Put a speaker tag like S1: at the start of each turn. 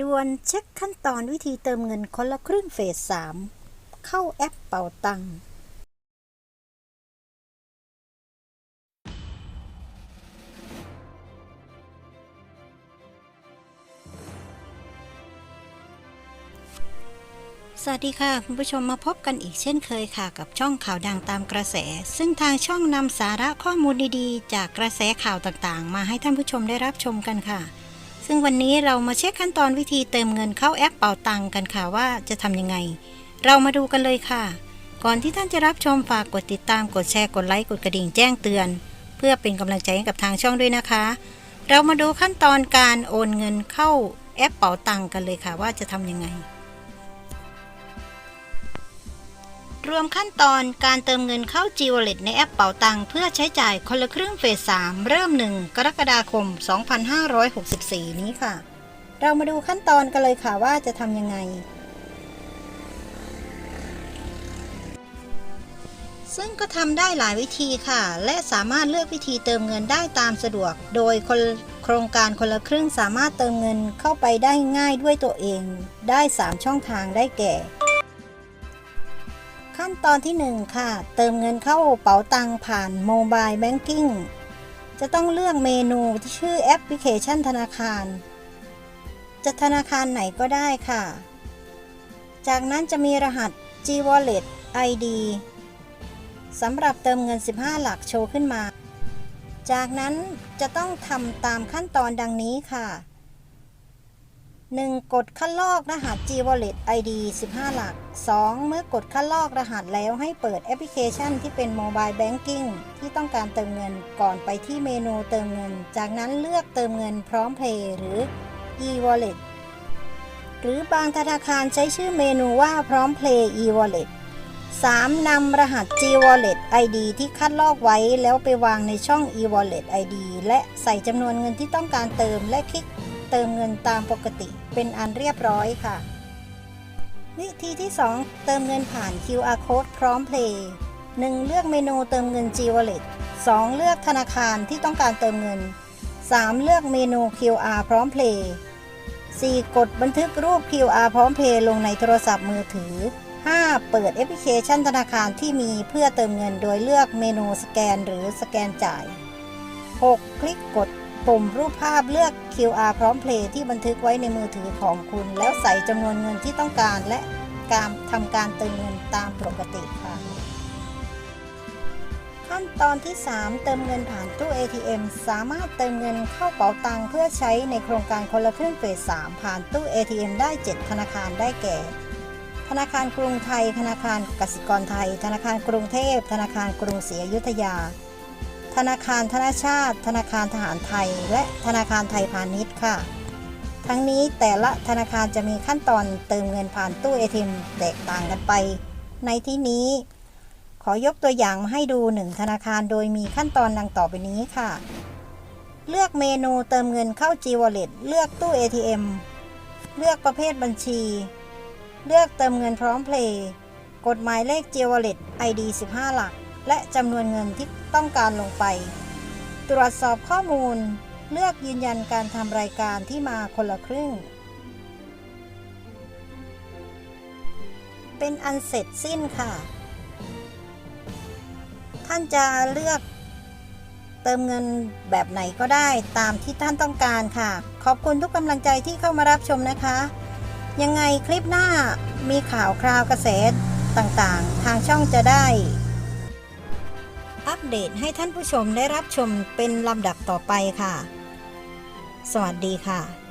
S1: ด่วนเช็คขั้นตอนวิธีเติมเงินคนละครึ่งเฟส 3 เข้าแอปเป่าตังค์สวัสดีค่ะ คุณผู้ชมมาพบกันอีกเช่นเคยค่ะกับช่องข่าวดังตามกระแส ซึ่งทางช่องนำสาระข้อมูลดีๆ จากกระแสข่าวต่างๆ มาให้ท่านผู้ชมได้รับชมกันค่ะ ซึ่งวันนี้เรามาเช็คขั้นตอนวิธีเติมเงินเข้าแอปเป่าตังกันค่ะว่าจะทำยังไง เรามาดูกันเลยค่ะ ก่อนที่ท่านจะรับชมฝากกดติดตามกดแชร์กดไลค์กดกระดิ่งแจ้งเตือน เพื่อเป็นกำลังใจให้กับทางช่องด้วยนะคะ เรามาดูขั้นตอนการโอนเงินเข้าแอปเป่าตังกันเลยค่ะว่าจะทำยังไง รวมขั้นตอนการเติมเงินเข้า G Wallet ในแอปเป๋าตังเพื่อใช้จ่ายคนละครึ่งเฟส 3 เริ่ม 1 กรกฎาคม 2564 นี้ค่ะ เรามาดูขั้นตอนกันเลยค่ะว่าจะทำยังไง ซึ่งก็ทำได้หลายวิธีค่ะ และสามารถเลือกวิธีเติมเงินได้ตามสะดวก โดยคนโครงการคนละครึ่งสามารถเติมเงินเข้าไปได้ง่ายด้วยตัวเอง ได้ 3 ช่องทางได้แก่ ขั้นตอนที่ 1 ค่ะ เติมเงินเข้าเป๋าตังผ่านโมบายแบงกิ้งจะต้องเลือกเมนูที่ชื่อแอปพลิเคชันธนาคาร จะธนาคารไหนก็ได้ค่ะ จากนั้นจะมีรหัส G Wallet ID สำหรับเติมเงิน 15 หลักโชว์ขึ้นมา จากนั้นจะต้องทำตามขั้นตอนดังนี้ค่ะ 1. กดคัดลอกรหัส G Wallet ID 15 หลัก 2. เมื่อกดคัดลอกรหัสแล้วให้เปิดแอปพลิเคชันที่เป็น Mobile Banking ที่ต้องการเติมเงินก่อนไปที่เมนูเติมเงิน จากนั้นเลือกเติมเงินพร้อมเพย์หรือ e wallet หรือบางธนาคารใช้ชื่อเมนูว่าพร้อมเพลย์ e wallet 3. นำรหัส G Wallet ID ที่คัดลอกไว้แล้วไปวางในช่อง e wallet ID และใส่จำนวนเงินที่ต้องการเติมและคลิก เติมเงินตามปกติ เป็นอันเรียบร้อยค่ะ วิธีที่ 2 เติมเงินผ่าน QR Code พร้อมเพลย์ 1. เลือกเมนูเติมเงิน G Wallet 2. เลือกธนาคารที่ต้องการเติมเงิน 3. เลือกเมนู QR พร้อมเพลย์ 4. กดบันทึกรูป QR พร้อมเพย์ลงในโทรศัพท์มือถือ 5. เปิดแอปพลิเคชันธนาคารที่มีเพื่อเติมเงินโดยเลือกเมนูสแกนหรือสแกนจ่าย 6. คลิกกด ปุ่มรูปภาพเลือก QR พร้อมเพลย์ที่บันทึกไว้ในมือถือของคุณ แล้วใส่จำนวนเงินที่ต้องการและการทำการเติมเงินตามปกติค่ะ ขั้นตอนที่ 3 เติมเงินผ่านตู้ ATM สามารถเติมเงินเข้าเป๋าตังค์เพื่อใช้ในโครงการคนละครึ่งเฟส3ผ่านตู้ ATM ได้ 7 ธนาคารได้แก่ ธนาคารกรุงไทย ธนาคารกสิกรไทย ธนาคารกรุงเทพ ธนาคารกรุงศรีอยุธยา ธนาคารธนาชาติ ธนาคารทหารไทย และธนาคารไทยพาณิชย์ค่ะ ทั้งนี้แต่ละธนาคารจะมีขั้นตอนเติมเงินผ่านตู้ ATM แตกต่างกันไป ในที่นี้ ขอยกตัวอย่างมาให้ดูหนึ่งธนาคารโดยมีขั้นตอนดังต่อไปนี้ค่ะ เลือกเมนูเติมเงินเข้า G Wallet เลือกตู้ ATM เลือกประเภทบัญชี เลือกเติมเงินพร้อมเพลย์กฎหมายเลข G Wallet ID 15 หลัก และจำนวนเงินที่ต้องการลงไป ตรวจสอบข้อมูลเลือกยืนยันการทำรายการที่มาคนละครึ่ง เป็นอันเสร็จสิ้นค่ะ ท่านจะเลือกเติมเงินแบบไหนก็ได้ตามที่ท่านต้องการค่ะ ขอบคุณทุกกำลังใจที่เข้ามารับชมนะคะ ยังไงคลิปหน้ามีข่าวคราวกระแสต่างๆ ทางช่องจะได้ อัปเดตให้ท่านผู้ชมได้รับชมเป็นลำดับต่อไปค่ะ สวัสดีค่ะ